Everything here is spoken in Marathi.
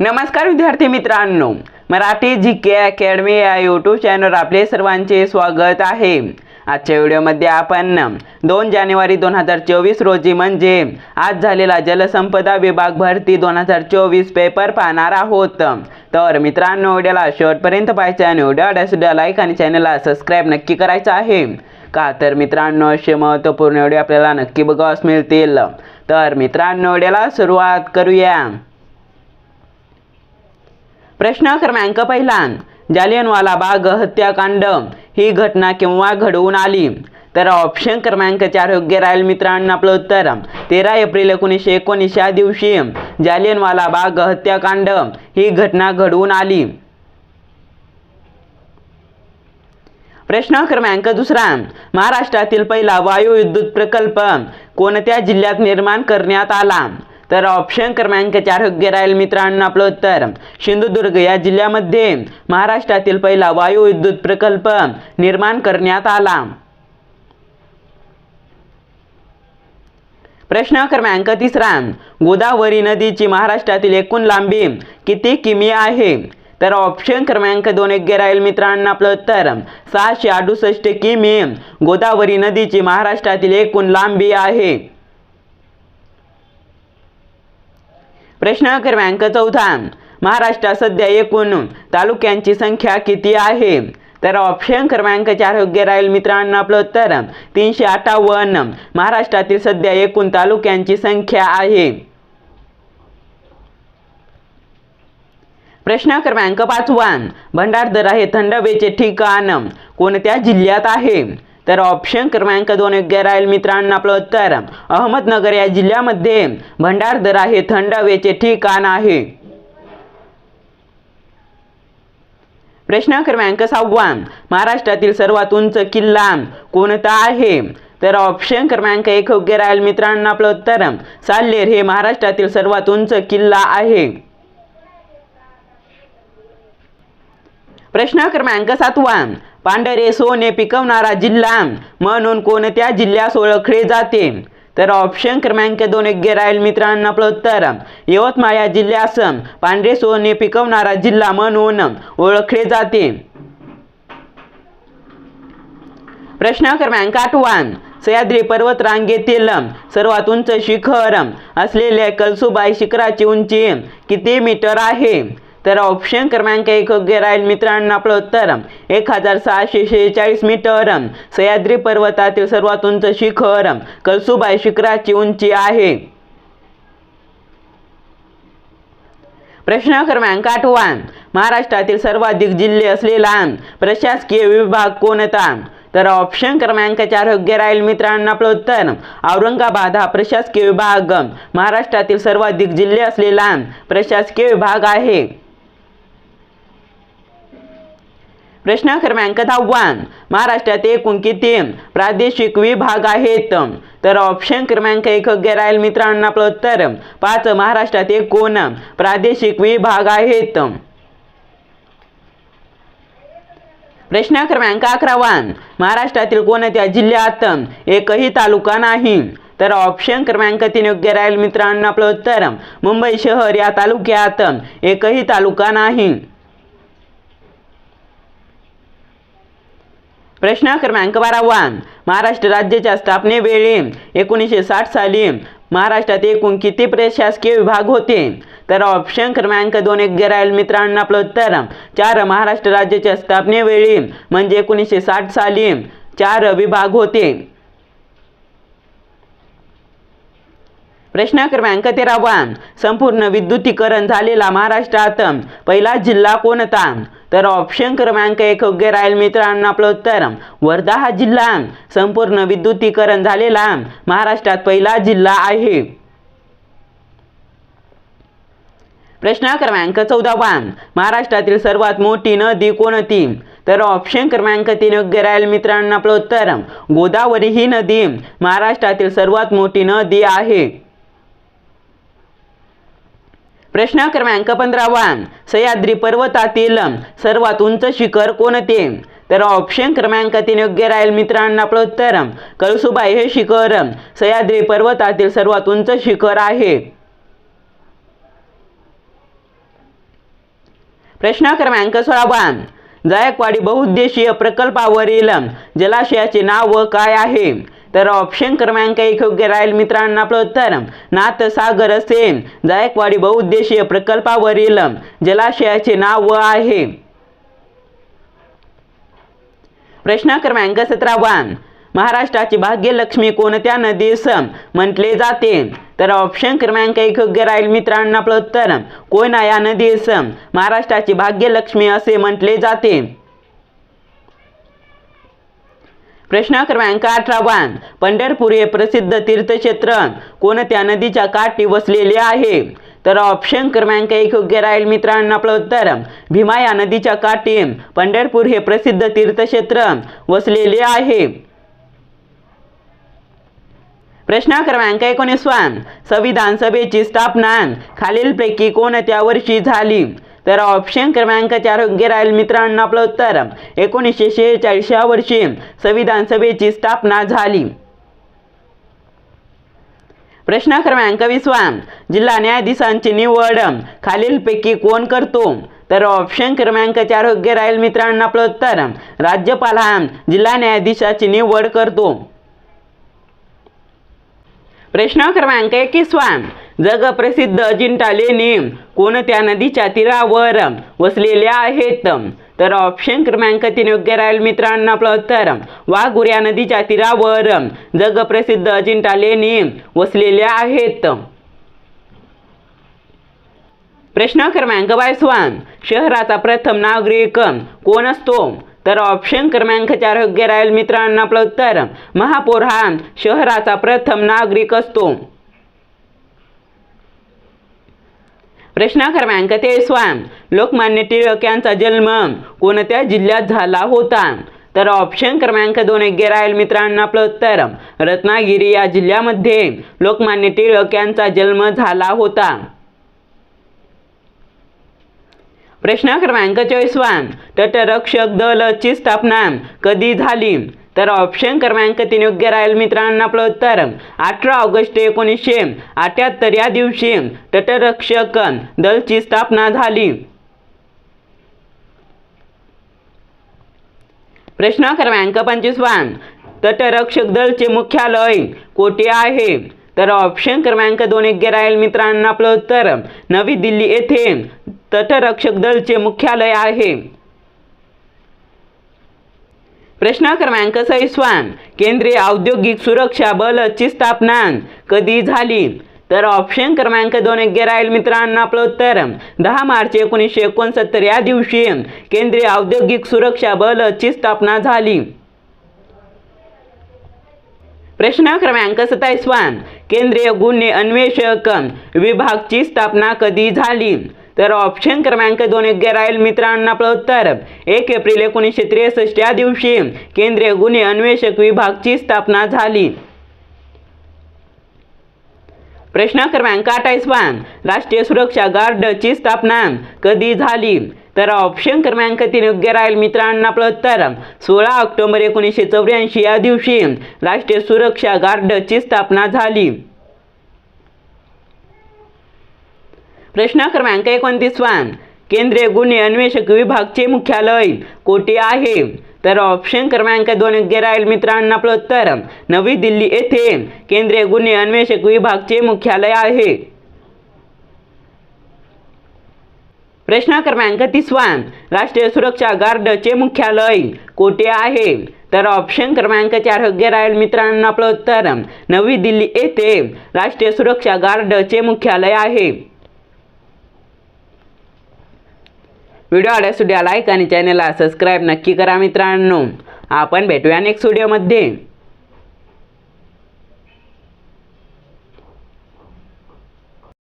नमस्कार विद्यार्थी मित्रांनो मराठी जी के अकॅडमी या यूट्यूब चॅनलवर आपले सर्वांचे स्वागत आहे. आजच्या व्हिडिओमध्ये आपण दोन जानेवारी दोन हजार चोवीस रोजी म्हणजे आज झालेला जलसंपदा विभाग भरती दोन हजार चोवीस पेपर पाहणार आहोत. तर मित्रांनो व्हिडिओला शेवटपर्यंत पाहायचे आणि व्हिडिओ लाईक आणि चॅनलला सबस्क्राईब नक्की करायचं आहे. का तर मित्रांनो असे महत्त्वपूर्ण व्हिडिओ आपल्याला नक्की बघावास मिळतील. तर मित्रांनो व्हिडिओला सुरुवात करूया. प्रश्न क्रमांक पहिला. जालियनवाला बाग हत्याकांड. ही घटना केव्हा घडवून आली? तर ऑप्शन क्रमांक चार योग्य राहील मित्रांनो आपलं उत्तर. तेरा एप्रिल एकोणीसशे एकोणीस या दिवशी जालियनवाला बाग हत्याकांड. ही घटना घडवून आली. प्रश्न क्रमांक दुसरा. महाराष्ट्रातील पहिला वायू विद्युत प्रकल्प कोणत्या जिल्ह्यात निर्माण करण्यात आला? तर ऑप्शन क्रमांक चार योग्य राहील मित्रांनो आपलं उत्तर. सिंधुदुर्ग या जिल्ह्यामध्ये महाराष्ट्रातील पहिला वायू विद्युत प्रकल्प निर्माण करण्यात आला. प्रश्न क्रमांक तिसरा गोदावरी नदीची महाराष्ट्रातील एकूण लांबी किती किमी आहे? तर ऑप्शन क्रमांक दोन योग्य राहील मित्रांनो आपलं उत्तर. सहाशे अडुसष्ट किमी गोदावरी नदीची महाराष्ट्रातील एकूण लांबी आहे. प्रश्न क्रमांक चौथा महाराष्ट्रात सध्या एकूण तालुक्यांची संख्या किती आहे? तर ऑप्शन क्रमांक चार योग्य राहील मित्रांनो आपलं उत्तर तीनशे अठ्ठावन्न. महाराष्ट्रातील सध्या एकूण तालुक्यांची संख्या आहे. प्रश्न क्रमांक पाचवा. भंडारदरा हे थंडवेचे ठिकाण. कोणत्या जिल्ह्यात आहे? तर ऑप्शन क्रमांक दोन योग्य राहील मित्रांनो आपलं उत्तर. अहमदनगर या जिल्ह्यामध्ये भंडारदरा हे थंड हवेचे ठिकाण आहे. प्रश्न क्रमांक सहावा. महाराष्ट्रातील सर्वात उंच किल्ला कोणता आहे? तर ऑप्शन क्रमांक एक हो योग्य राहील मित्रांनो आपलं उत्तर. साल्लेर हे महाराष्ट्रातील सर्वात उंच किल्ला आहे. प्रश्न क्रमांक सातवा. पांढरे सोने पिकवणारा जिल्हा. म्हणून कोणत्या जिल्ह्यास ओळखले जाते? तर ऑप्शन क्रमांक दोन योग्य राहील मित्रांनो आपलं उत्तर. यवतमाळ या जिल्ह्यास पांढरे सोने पिकवणारा जिल्हा म्हणून ओळखले जाते. प्रश्न क्रमांक आठवा सह्याद्री पर्वत रांगेतील सर्वात उंच शिखर. असलेल्या कलसुबाई शिखराची उंची किती मीटर आहे? तर ऑप्शन क्रमांक एक योग्य राहील मित्रांनो आपलं उत्तर. एक हजार सहाशे शेहेचाळीस मीटर. सह्याद्री पर्वतातील सर्वात उंच शिखर. कलसुबाई शिखराची उंची आहे. प्रश्न क्रमांक आठवा. महाराष्ट्रातील सर्वाधिक जिल्हे असलेला प्रशासकीय विभाग कोणता? तर ऑप्शन क्रमांक चार योग्य राहील मित्रांनो आपलं उत्तर. औरंगाबाद हा प्रशासकीय विभाग. महाराष्ट्रातील सर्वाधिक जिल्हे असलेला प्रशासकीय विभाग आहे. प्रश्न क्रमांक दहावा. महाराष्ट्रात एकूण किती प्रादेशिक विभाग आहेत? तर ऑप्शन क्रमांक एक योग्य राहील मित्रांनो आपलं उत्तर. पाच महाराष्ट्रात एकूण प्रादेशिक विभाग आहेत. प्रश्न क्रमांक अकरावा. महाराष्ट्रातील कोणत्या जिल्ह्यात एकही तालुका नाही? तर ऑप्शन क्रमांक तीन योग्य राहील मित्रांनो आपलं उत्तर. मुंबई शहर या तालुक्यात एकही तालुका नाही. प्रश्न क्रमांक बारावा महाराष्ट्र राज्याच्या स्थापनेवेळी एकोणीसशे साठ साली महाराष्ट्रात एकूण किती प्रशासकीय विभाग होते? तर ऑप्शन क्रमांक दोन एक गेरायल मित्रांनो आपलं उत्तर. चार महाराष्ट्र राज्याच्या स्थापनेवेळी म्हणजे एकोणीसशे साठ साली चार विभाग होते. प्रश्न क्रमांक तेरावा संपूर्ण विद्युतीकरण झालेला महाराष्ट्रात. पहिला जिल्हा कोणता? तर ऑप्शन क्रमांक एक योग्य राहील मित्रांनो आपलं उत्तर. वर्धा हा जिल्हा. संपूर्ण विद्युतीकरण झालेला महाराष्ट्रात पहिला जिल्हा आहे. प्रश्न क्रमांक चौदावा महाराष्ट्रातील सर्वात मोठी नदी कोणती? तर ऑप्शन क्रमांक तीन योग्य राहील मित्रांनो आपलं उत्तर. गोदावरी ही नदी महाराष्ट्रातील सर्वात मोठी नदी आहे. प्रश्न क्रमांक पंधरावा. सह्याद्री पर्वतातील सर्वात उंच शिखर कोणते? तर ऑप्शन क्रमांक तीन योग्य राहील मित्रांना आपलं उत्तर. कळसुबाई हे शिखर. सह्याद्री पर्वतातील सर्वात उंच शिखर आहे. प्रश्न क्रमांक सोळावा. जायकवाडी बहुउद्देशीय प्रकल्पावरील जलाशयाचे नाव काय आहे? तर ऑप्शन क्रमांक एक योग्य राहील मित्रांनो आपलं उत्तर. नाथसागर असेल जायकवाडी बहुउद्देशीय प्रकल्पावरील जलाशयाचे नाव आहे. प्रश्न क्रमांक सतरावा महाराष्ट्राची भाग्यलक्ष्मी कोणत्या नदीस? म्हटले जाते. तर ऑप्शन क्रमांक एक योग्य राहील मित्रांनो आपलं उत्तर. कोयना या नदीस? महाराष्ट्राची भाग्यलक्ष्मी असे म्हटले जाते. प्रश्न क्रमांक अठरावान पंढरपूर हे प्रसिद्ध तीर्थक्षेत्र. कोणत्या नदीच्या काठी वसलेले आहे? तर ऑप्शन क्रमांक एक योग्य राहील मित्रांनो आपलं उत्तर. भीमा या नदीच्या काठी. पंढरपूर हे प्रसिद्ध तीर्थक्षेत्र वसलेले आहे. प्रश्न क्रमांक एकोणीसवा संविधान सभेची स्थापना. खालीलपैकी कोणत्या वर्षी झाली? तर ऑप्शन क्रमांक चार योग्य राहील मित्रांनो आपलं उत्तर. एकोणीसशे शेहेचाळीस या वर्षी संविधान सभेची स्थापना झाली. प्रश्न क्रमांक वीसवा. जिल्हा न्यायाधीशांची निवड. खालीलपैकी कोण करतो? तर ऑप्शन क्रमांक चार योग्य राहील मित्रांनो आपलं उत्तर. राज्यपाल हा जिल्हा न्यायाधीशाची निवड करतो. प्रश्न क्रमांक एकवीसवा. जगप्रसिद्ध अजिंठा लेणी कोणत्या नदीच्या तीरावर वसलेल्या आहेत? तर ऑप्शन क्रमांक तीन योग्य राहील मित्रांनो आपलं उत्तर. वाघुऱ्या नदीच्या तीरावर जगप्रसिद्ध अजिंठा लेणी वसलेल्या आहेत. प्रश्न क्रमांक बायसवान शहराचा प्रथम नागरिक कोण असतो? तर ऑप्शन क्रमांक चार योग्य राहील मित्रांनो आपलं उत्तर. महापौर हा शहराचा प्रथम नागरिक असतो. प्रश्न क्रमांक तेवीसवा. लोकमान्य टिळक यांचा जन्म कोणत्या जिल्ह्यात झाला होता? तर ऑप्शन क्रमांक दोन योग्य राहील मित्रांनो आपलं उत्तर. रत्नागिरी या जिल्ह्यामध्ये लोकमान्य टिळक यांचा जन्म झाला होता. प्रश्न क्रमांक चोवीसवा. तटरक्षक दलची स्थापना कधी झाली? तर ऑप्शन क्रमांक तीन योग्य राहील मित्रांनो आपलं उत्तर. अठरा ऑगस्ट एकोणीसशे अठ्याहत्तर या दिवशी तटरक्षक दलची स्थापना झाली. प्रश्न क्रमांक पंचवीसवा तटरक्षक दलचे मुख्यालय कोठे आहे? तर ऑप्शन क्रमांक दोन योग्य राहील मित्रांनो आपलं उत्तर. नवी दिल्ली येथे तटरक्षक दलचे मुख्यालय आहे. प्रश्न क्रमांक सैस्वान केंद्रीय औद्योगिक सुरक्षा बलची स्थापना कधी झाली? तर ऑप्शन क्रमांक दोन योग्य राहील मित्रांनो आपलं उत्तर. दहा मार्च एकोणीसशे एकोणसत्तर या दिवशी केंद्रीय औद्योगिक सुरक्षा बलची स्थापना झाली. प्रश्न क्रमांक सत्तावीसवान केंद्रीय गुन्हे अन्वेषक विभागची स्थापना कधी झाली? तर ऑप्शन क्रमांक दोन योग्य राहील मित्रांनो आपलं उत्तर. एक एप्रिल एकोणीसशे त्रेसष्ट या दिवशी केंद्रीय गुन्हे अन्वेषक विभागची स्थापना झाली. प्रश्न क्रमांक अठ्ठावीसवा राष्ट्रीय सुरक्षा गार्डची स्थापना कधी झाली? तर ऑप्शन क्रमांक तीन योग्य राहील मित्रांना आपलं उत्तर. सोळा ऑक्टोबर एकोणीसशे चौऱ्याऐंशी या दिवशी राष्ट्रीय सुरक्षा गार्डची स्थापना झाली. प्रश्न क्रमांक एकोणतीसवा केंद्रीय गुन्हे अन्वेषक विभागचे मुख्यालय कोठे आहे? तर ऑप्शन क्रमांक दोन योग्य राहील मित्रांनो आपलं उत्तर. नवी दिल्ली येथे केंद्रीय गुन्हे अन्वेषक विभागचे मुख्यालय आहे. प्रश्न क्रमांक तिसवा राष्ट्रीय सुरक्षा गार्डचे मुख्यालय कोठे आहे? तर ऑप्शन क्रमांक चार योग्य राहील मित्रांनो आपलं उत्तर. नवी दिल्ली येथे राष्ट्रीय सुरक्षा गार्डचे मुख्यालय आहे. व्हिडिओ आवडल्यास लाईक आणि चॅनलला सबस्क्राईब नक्की करा मित्रांनो. आपण भेटूया नेक्स्ट व्हिडिओमध्ये